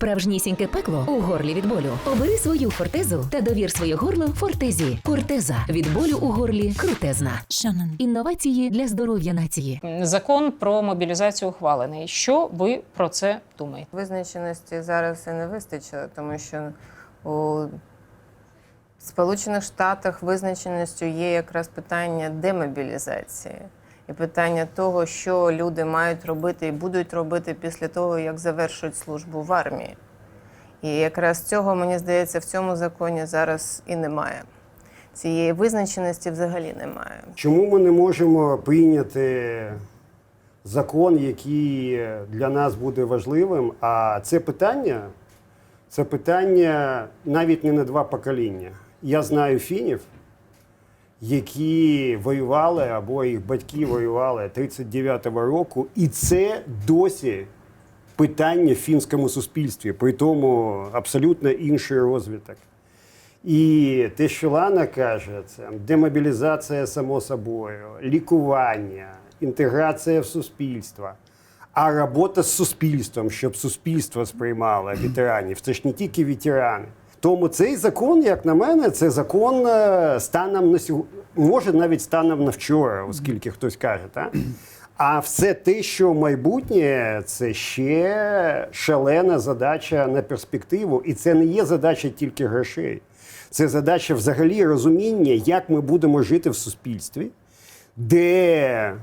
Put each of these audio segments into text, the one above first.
справжнісіньке пекло у горлі від болю. Обери свою фортезу та довір своє горло фортезі. Фортеза від болю у горлі крутезна. Шанон. Інновації для здоров'я нації. Закон про мобілізацію ухвалений. Що ви про це думаєте? Визначеності зараз і не вистачило, тому що у Сполучених Штатах визначеністю є якраз питання демобілізації і питання того, що люди мають робити і будуть робити після того, як завершують службу в армії. І якраз цього, мені здається, в цьому законі зараз і немає. Цієї визначеності взагалі немає. Чому ми не можемо прийняти закон, який для нас буде важливим? А це питання, це питання навіть не на два покоління. Я знаю фінів, які воювали або їх батьки воювали 39-го року, і це досі питання в фінському суспільстві, при тому абсолютно інший розвиток. І те, що Лана каже, це демобілізація само собою, лікування, інтеграція в суспільство. А робота з суспільством, щоб суспільство сприймало ветеранів, це ж не тільки ветерани. Тому цей закон, як на мене, це закон е, станом на сьогодні, може навіть станом на вчора, оскільки хтось каже, так? А все те, що майбутнє, це ще шалена задача на перспективу. І це не є задача тільки грошей. Це задача взагалі розуміння, як ми будемо жити в суспільстві, де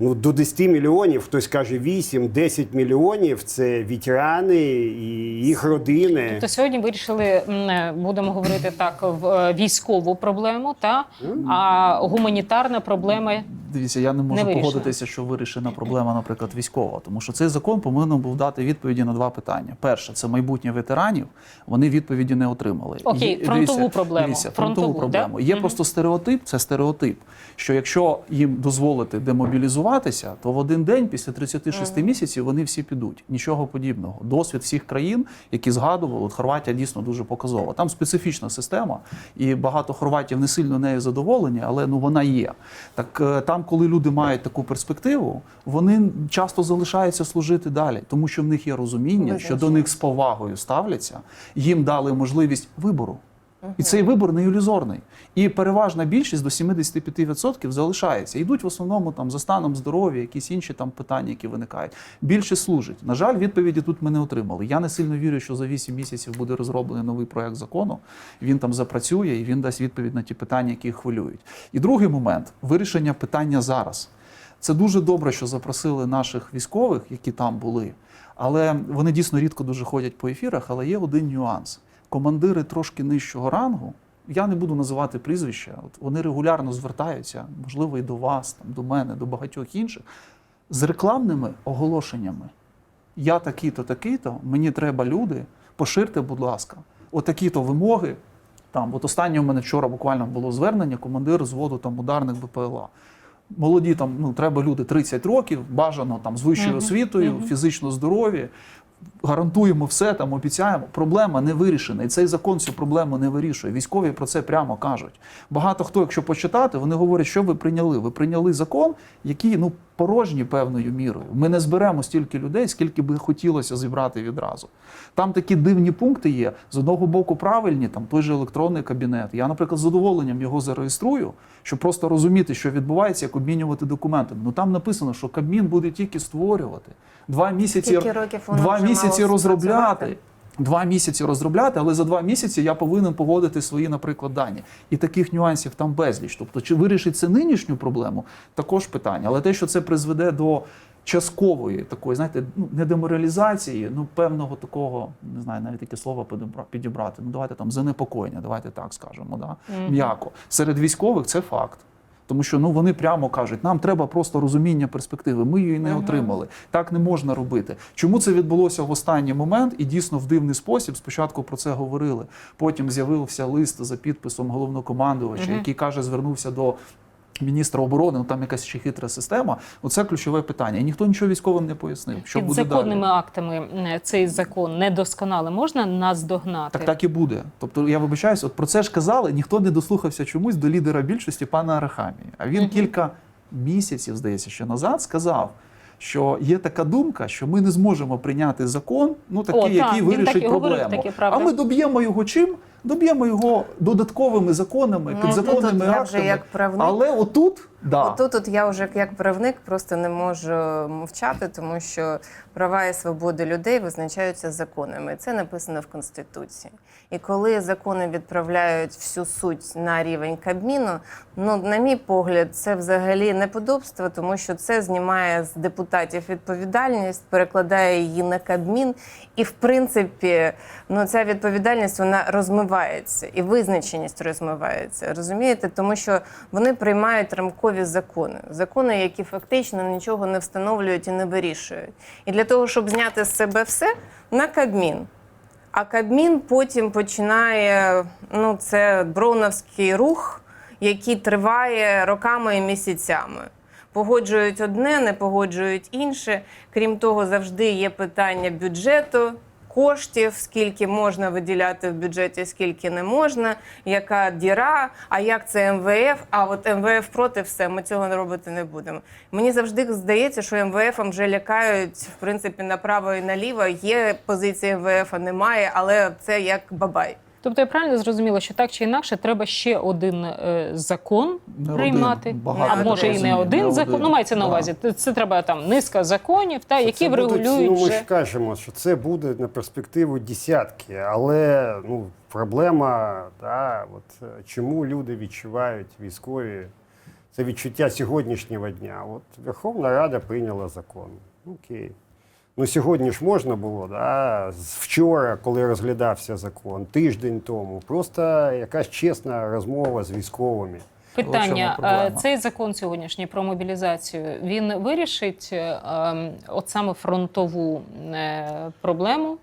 ну, до 10 мільйонів, хтось каже 8-10 мільйонів це ветерани і їх родини. Тобто сьогодні вирішили, е, будемо говорити так, в е, військову проблему, та а гуманітарна проблема Дивіться, я не можу Не погодитися, що вирішена проблема, наприклад, військова, тому що цей закон повинен був дати відповіді на два питання. Перше, це майбутнє ветеранів. Вони відповіді не отримали. Окей, Є- фронтову проблему. Дивіться, фронтову, Фронтову, проблему. да? Є Мгм. просто стереотип. Це стереотип. Що якщо їм дозволити демобілізуватися, то в один день після 36 місяців вони всі підуть. Нічого подібного. Досвід всіх країн, які згадували, от Хорватія дійсно дуже показова. Там специфічна система, і багато хорватів не сильно нею задоволені, але ну вона є. Так е, там, коли люди мають таку перспективу, вони часто залишаються служити далі, тому що в них є розуміння, що до них з повагою ставляться, їм дали можливість вибору. І цей вибор не ілюзорний. І переважна більшість до 75% залишається. Йдуть в основному там за станом здоров'я, якісь інші там питання, які виникають. Більше служить. На жаль, відповіді тут ми не отримали. Я не сильно вірю, що за 8 місяців буде розроблений новий проект закону. Він там запрацює і він дасть відповідь на ті питання, які їх хвилюють. І другий момент вирішення питання зараз. Це дуже добре, що запросили наших військових, які там були. Але вони дійсно рідко дуже ходять по ефірах. Але є один нюанс: командири трошки нижчого рангу. Я не буду називати прізвища. От вони регулярно звертаються, можливо, і до вас, там, до мене, до багатьох інших, з рекламними оголошеннями. Я такий-то, такий-то, мені треба люди, поширте, будь ласка, отакі-то вимоги. Там, от останнє у мене вчора буквально було звернення, командир зводу там ударних БПЛА. Молоді там ну треба люди 30 років, бажано там з вищою освітою, фізично здорові. Гарантуємо все там, обіцяємо. Проблема не вирішена. І цей закон цю проблему не вирішує. Військові про це прямо кажуть. Багато хто, якщо почитати, вони говорять, що ви прийняли. Ви прийняли закон, який ну порожній певною мірою. Ми не зберемо стільки людей, скільки би хотілося зібрати відразу. Там такі дивні пункти є. З одного боку, правильні, там той же електронний кабінет. Я, наприклад, з задоволенням його зареєструю, щоб просто розуміти, що відбувається, як обмінювати документи. Ну там написано, що Кабмін буде тільки створювати. Два місяці, Скільки років воно два вже місяці мало розробляти. Два місяці розробляти, але за два місяці я повинен погодити свої, наприклад, дані. І таких нюансів там безліч. Тобто, чи вирішить це нинішню проблему, також питання. Але те, що це призведе до часткової такої, знаєте, ну не деморалізації, ну певного такого, не знаю, навіть таке слово підібра- підібрати. Ну давайте там занепокоєння, давайте так скажемо. Да? М'яко серед військових це факт. Тому що ну вони прямо кажуть, нам треба просто розуміння перспективи. Ми її не отримали. Так не можна робити. Чому це відбулося в останній момент? І дійсно в дивний спосіб. Спочатку про це говорили. Потім з'явився лист за підписом головнокомандувача, який каже, звернувся до. Міністра оборони, ну там якась ще хитра система. Оце ключове питання. І ніхто нічого військовим не пояснив. Що під буде законними далі. актами цей закон недосконалий. Можна наздогнати? Так так і буде. Тобто я вибачаюсь, от про це ж казали, ніхто не дослухався чомусь до лідера більшості пана Арахамії. А він кілька місяців, здається, ще назад сказав: що є така думка, що ми не зможемо прийняти закон, ну такий, О, так, який так вирішить і проблему. таке, правда. а ми доб'ємо його чим? Доб'ємо його додатковими законами, Ну, підзаконними вже актами. як правник. Але отут, да. Отут от я вже як правник просто не можу мовчати, тому що права і свободи людей визначаються законами. Це написано в Конституції. І коли закони відправляють всю суть на рівень Кабміну, ну на мій погляд, це взагалі неподобство, тому що це знімає з депутатів відповідальність, перекладає її на Кабмін, і в принципі, ну ця відповідальність вона розмивається і визначеність розмивається. Розумієте, тому що вони приймають рамкові закони, закони, які фактично нічого не встановлюють і не вирішують. І для того, щоб зняти з себе все, на Кабмін. А Кабмін потім починає ну, це броуновський рух, який триває роками і місяцями. Погоджують одне, не погоджують інше. Крім того, завжди є питання бюджету, коштів, скільки можна виділяти в бюджеті, скільки не можна, яка діра, а як це МВФ. А от МВФ проти все, ми цього робити не будемо. Мені завжди здається, що МВФ вже лякають в принципі направо і наліво. Є позиція МВФ, а немає, але це як бабай. Тобто я правильно зрозуміла, що так чи інакше треба ще один е, закон Не приймати, один, багато, а може і не один не закон. один. Ну мається на увазі. Це- Це треба там низка законів, та які Це будуть, врегулюють ну, ми ж кажемо, що це буде на перспективу десятки, але ну, проблема, да, от, е, чому люди відчувають військові, це відчуття сьогоднішнього дня. От Верховна Рада прийняла закон. Окей. Ну, сьогодні ж можна було, да, з- вчора, коли розглядався закон, тиждень тому, просто якась чесна розмова з військовими. Питання: е, цей закон сьогоднішній про мобілізацію він вирішить е, ем, от саме фронтову е, проблему,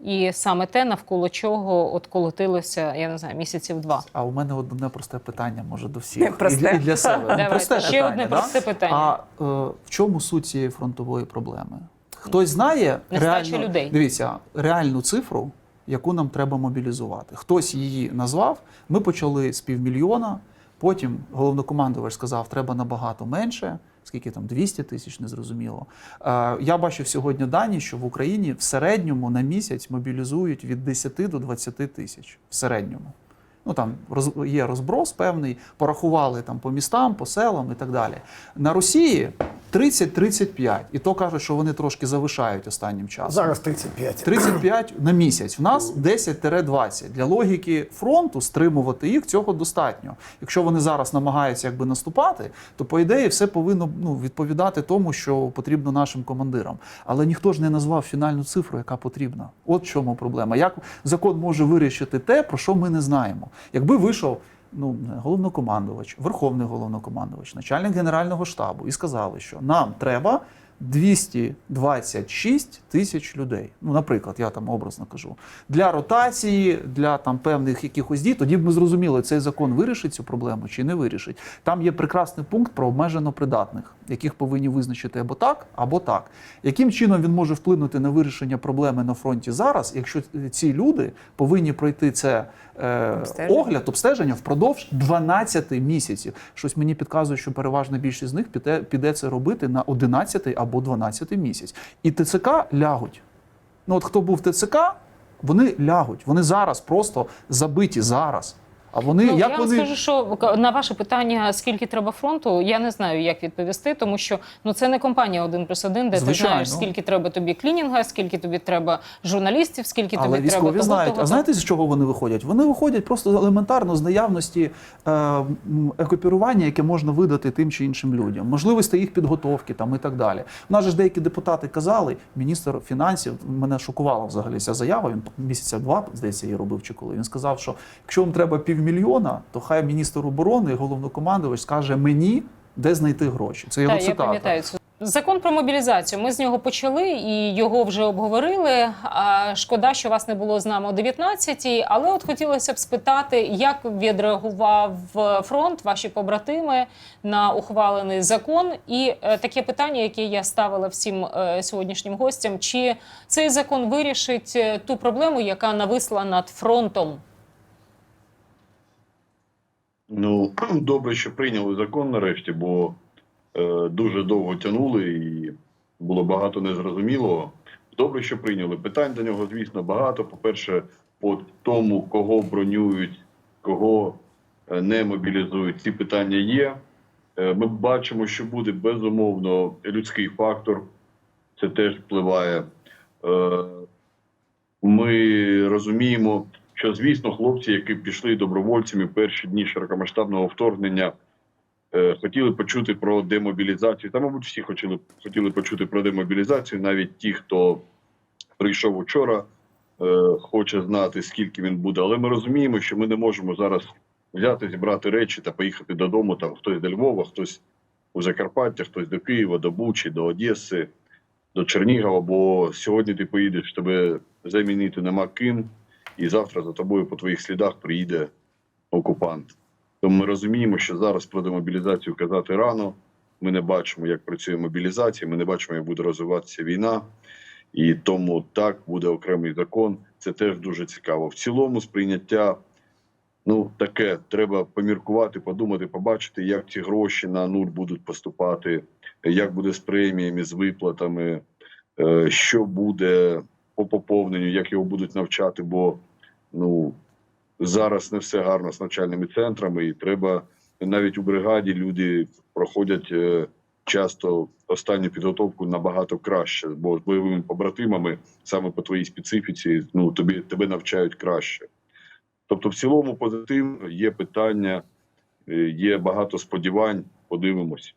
і саме те, навколо чого от колотилося, я не знаю, місяців два. А у мене одне просте питання, може, до всіх. Просте. І, для, себе. Давайте, просте ще питання, одне да? просте питання. А е, в чому суть цієї фронтової проблеми? Хтось знає реальну, людей. Дивіться, реальну цифру, яку нам треба мобілізувати. Хтось її назвав. Ми почали з півмільйона. Потім головнокомандувач сказав, треба набагато менше. Скільки там 200 тисяч, незрозуміло. Е, я бачив сьогодні дані, що в Україні в середньому на місяць мобілізують від 10 до 20 тисяч. В середньому. Ну там роз, є розброс певний, порахували там по містам, по селам і так далі. На Росії 30-35. І то кажуть, що вони трошки завишають останнім часом. Зараз 35. 35 на місяць. В нас 10-20. Для логіки фронту стримувати їх цього достатньо. Якщо вони зараз намагаються якби наступати, то по ідеї все повинно ну, відповідати тому, що потрібно нашим командирам. Але ніхто ж не назвав фінальну цифру, яка потрібна. От в чому проблема. Як закон може вирішити те, про що ми не знаємо? Якби вийшов. Ну, головнокомандувач, верховний головнокомандувач, начальник генерального штабу, і сказали, що нам треба 226 тисяч людей. Ну, наприклад, я там образно кажу, для ротації, для там певних якихось дій. Тоді б ми зрозуміли, цей закон вирішить цю проблему чи не вирішить. Там є прекрасний пункт про обмежено придатних, яких повинні визначити або так, або так. Яким чином він може вплинути на вирішення проблеми на фронті зараз, якщо ці люди повинні пройти це е, Обстеження. огляд, обстеження впродовж 12 місяців. Щось мені підказує, що переважна більшість з них піде, піде це робити на 11 або 12 місяць. І ТЦК лягуть. Ну от хто був в ТЦК, вони лягуть. Вони зараз просто забиті зараз. А вони Ну, як я вам вони скажу, що на ваше питання, скільки треба фронту, я не знаю, як відповісти, тому що ну це не компанія 1 плюс 1, де Звичайно. ти знаєш, скільки треба тобі клінінга, скільки тобі треба журналістів, скільки Але тобі військові треба знають. того, А знаєте, з чого вони виходять? Вони виходять просто елементарно з наявності е, екіпірування, яке можна видати тим чи іншим людям, можливості їх підготовки там і так далі. У нас же ж деякі депутати казали, міністр фінансів мене шокувала взагалі ця заява. Він місяця два, здається, її робив чи коли. Він сказав, що якщо вам треба півмільйона, то хай міністр оборони, головнокомандувач скаже мені, де знайти гроші. Це його Так, я цитата. пам'ятаю цю. Закон про мобілізацію. Ми з нього почали і його вже обговорили. Шкода, що вас не було з нами о 19-й, але от хотілося б спитати, як відреагував фронт, ваші побратими на ухвалений закон. І е, таке питання, яке я ставила всім е, сьогоднішнім гостям: чи цей закон вирішить е, ту проблему, яка нависла над фронтом? Ну, добре, що прийняли закон нарешті, бо е, дуже довго тягнули і було багато незрозумілого. Добре, що прийняли. Питань до нього, звісно, багато. По-перше, по тому, кого бронюють, кого е, не мобілізують, ці питання є. Е, Ми бачимо, що буде безумовно людський фактор. Це теж впливає. Е, Ми розуміємо, що звісно, хлопці, які пішли добровольцями в перші дні широкомасштабного вторгнення, е, хотіли почути про демобілізацію. Та, мабуть, всі хотіли, хотіли почути про демобілізацію, навіть ті, хто прийшов учора, е, хоче знати, скільки він буде. Але ми розуміємо, що ми не можемо зараз взяти, зібрати речі та поїхати додому. Там хтось до Львова, хтось у Закарпаття, хтось до Києва, до Бучі, до Одеси, до Чернігова. Бо сьогодні ти поїдеш, тебе замінити нема ким, і завтра за тобою по твоїх слідах приїде окупант. Тому ми розуміємо, що зараз про демобілізацію казати рано. Ми не бачимо, як працює мобілізація, ми не бачимо, як буде розвиватися війна. І тому так буде окремий закон. Це теж дуже цікаво. В цілому, сприйняття ну таке треба поміркувати, подумати, побачити, як ці гроші на нуль будуть поступати, як буде з преміями, з виплатами, е, що буде по поповненню, як його будуть навчати. Бо ну зараз не все гарно з навчальними центрами, і треба навіть у бригаді люди проходять е, часто останню підготовку набагато краще, бо з бойовими побратимами саме по твоїй специфіці, ну тобі тебе навчають краще. Тобто, в цілому позитивно є питання, е, є багато сподівань. Подивимось.